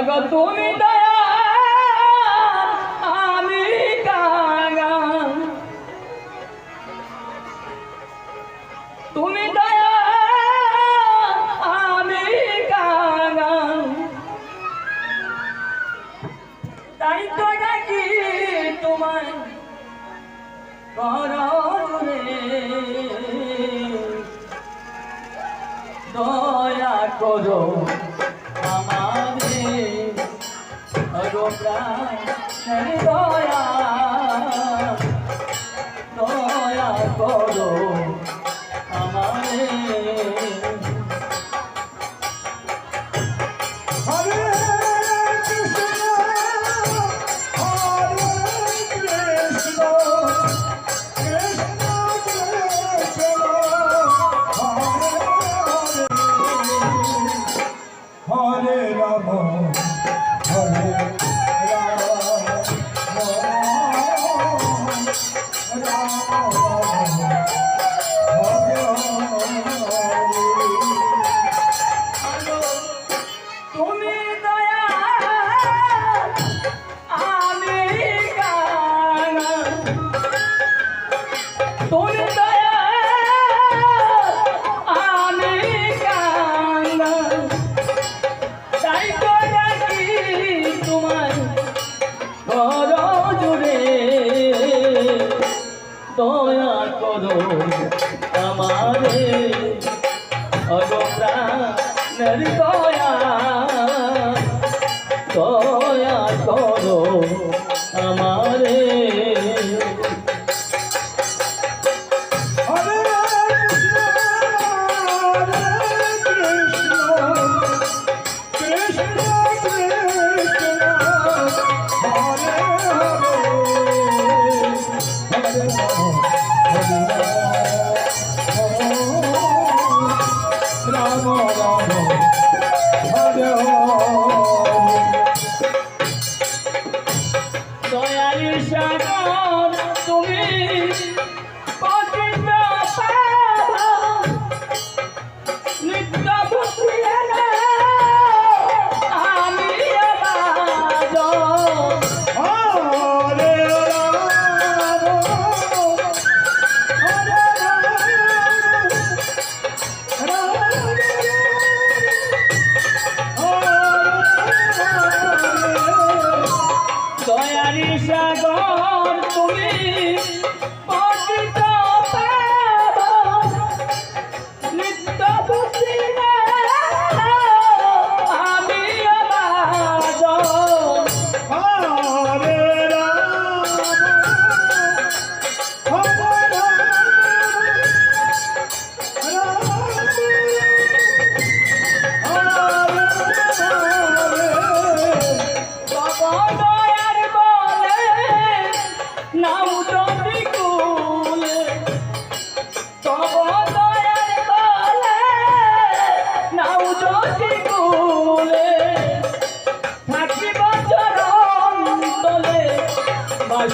মাগো তুমি দয়া আমি কাঙা তুমি দয়া আমি কাঙা তাই তো নাকি তোমার কর দয়া করো। হ্যাঁ, দয়া দয়া করো। আমারে অগপ্রাণের দয়া দয়া করো আমারে Thank you. দয়ালি সাগর তুমি পাখির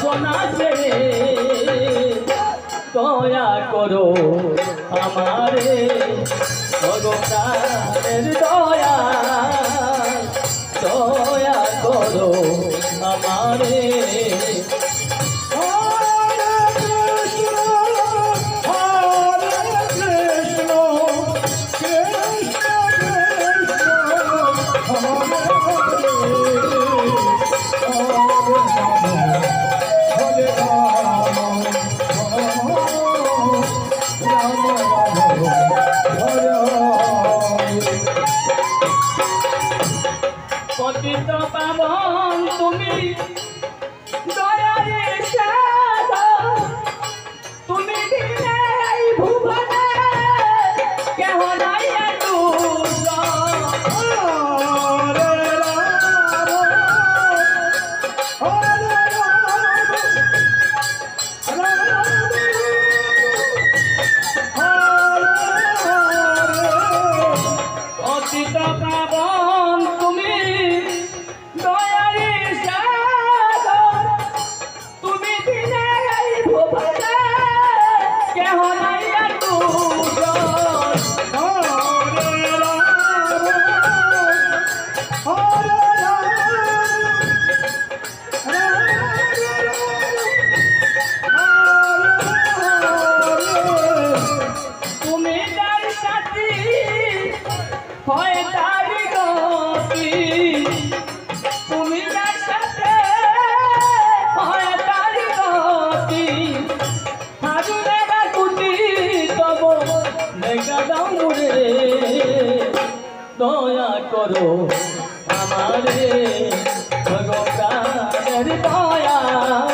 শোনাছে দয়া করো আমারে। ভগবানের দয়া পতিত পাবন তুমি। হয় তার গতি। তুমি সাথে হয় তার গতি। হাজু দেখা কুটি তব দেখা দাও রে দয়া করো আমারে, ভগবানের দয়া।